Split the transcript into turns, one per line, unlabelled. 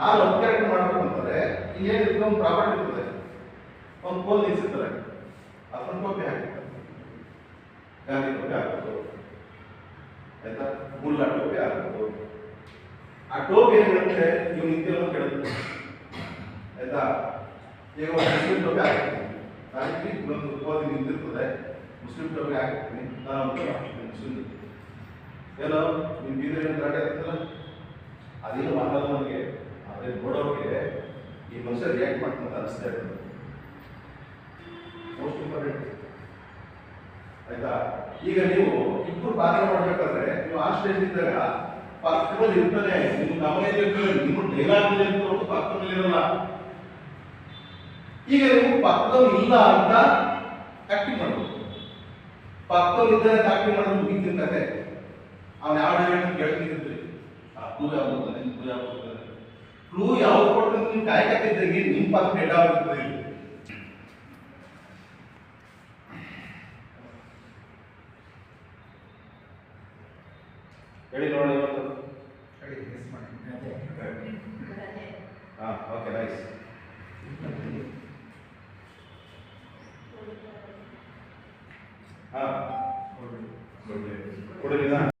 ನಾನು ಅಪ್ಗ್ರೇಡ್ ಮಾಡಬೇಕು ಅಂತಂದ್ರೆ ಇಲ್ಲೇನಿರ್ತದೆ ಒಂದು ಪ್ರಾಪರ್ಟಿ ಇರ್ತದೆ. ಒಂದು ಫೋನ್ ನಿಲ್ಸಿರ್ತಾರೆ. ಅದನ್ನ ಟೋಪಿ ಹಾಕಿರ್ತಾರೆ ಗಾಂಧಿ ಟೋಪಿ ಹಾಕೋದು ಆಯ್ತಾ? ಮುಲ್ಲ ಟೋಪಿ ಹಾಕೋದು ಆ ಟೋಪಿ ಏನಂದ್ರೆ ನೀವು ನಿಂತಿರೋ ಕೇಳಿದ್ರು ಆಯ್ತಾ? ಈಗ ಒಂದು ಮುಸ್ಲಿಂ ಟೋಪಿ ಹಾಕಿರ್ತೀನಿ ಅದಕ್ಕೆ ಒಂದು ಕೋದಿ ನಿಂತಿರ್ತದೆ. ಮುಸ್ಲಿಂ ಟೋಪಿ ಹಾಕಿರ್ತೀನಿ ನಾನು ಹಾಕ್ತೀನಿ ಮುಸ್ಲಿಂ. ಏನೋ ನಿಮ್ಮ ಬೀದರ್ ಏನು ಗಲಾಟೆ ಇರ್ತಲ್ಲ ಅದೇನು ನನಗೆ ಆದರೆ ನೋಡೋರಿಗೆ ಈ ಮನುಷ್ಯ ರಿಯಾಕ್ಟ್ ಮಾಡ್ತಾನೆ ಅಂತ ಅನಿಸ್ತಾ ಇರ್ತದೆ ಮೋಸ್ಟ್ ಇಂಪಾರ್ಟೆಂಟ್ ಆಯ್ತಾ? ಈಗ ನೀವು ಇಬ್ಬರು ಪಾತ್ರ ಮಾಡ್ಬೇಕಾದ್ರೆ ನೀವು ಆ ಸ್ಟೇಜ್ ಇದ್ದಾಗ ಪಕ್ಕದಲ್ಲಿ ಇರ್ತಾನೆ. ನಿಮ್ಮ ಗಮನದಲ್ಲಿ ಇರ್ತದೆ ನಿಮ್ಮ ಡೈಲಾಗ್ನಲ್ಲಿ ಇರ್ತವರು ಪಕ್ಕದಲ್ಲಿ ಇರಲ್ಲ. ಈಗ ನೀವು ಪಾತ್ರದಲ್ಲಿ ಇಲ್ಲ ಅಂತ ಆಕ್ಟಿಂಗ್ ಮಾಡ್ಬೋದು. ಪಾತ್ರದಲ್ಲಿ ಇದ್ದರೆ ಆಕ್ಟಿಂಗ್ ಮಾಡೋದು ಮುಗಿತಿರ್ತದೆ ಅವ್ನು ಯಾವ ಡೈಲಾಗ್ ಕೇಳ್ತಿದ್ರಿ ಆ ಪೂಜಾ ಯಾವ್ದು ಬರ್ತಾನೆ ಕ್ಲೂ ಯಾವ್ದು ಬರ್ತಾನೆ ಕ್ಲೂ ಯಾವ್ದು ಕೊಟ್ಟು ನೀವು ಕಾಯ್ಕತ್ತಿದ್ದಂಗೆ ನಿಮ್ಮ ಪಾತ್ರ ಹೆಡ್ ಆಗುತ್ತದೆ ಇಲ್ಲಿ. ಹೇಳಿ ನೋಡಿ ಇವತ್ತು ಹಾಂ ಓಕೆ ನೈಸ್ ಹಾಂ ಕೊಡಲಿಲ್ಲ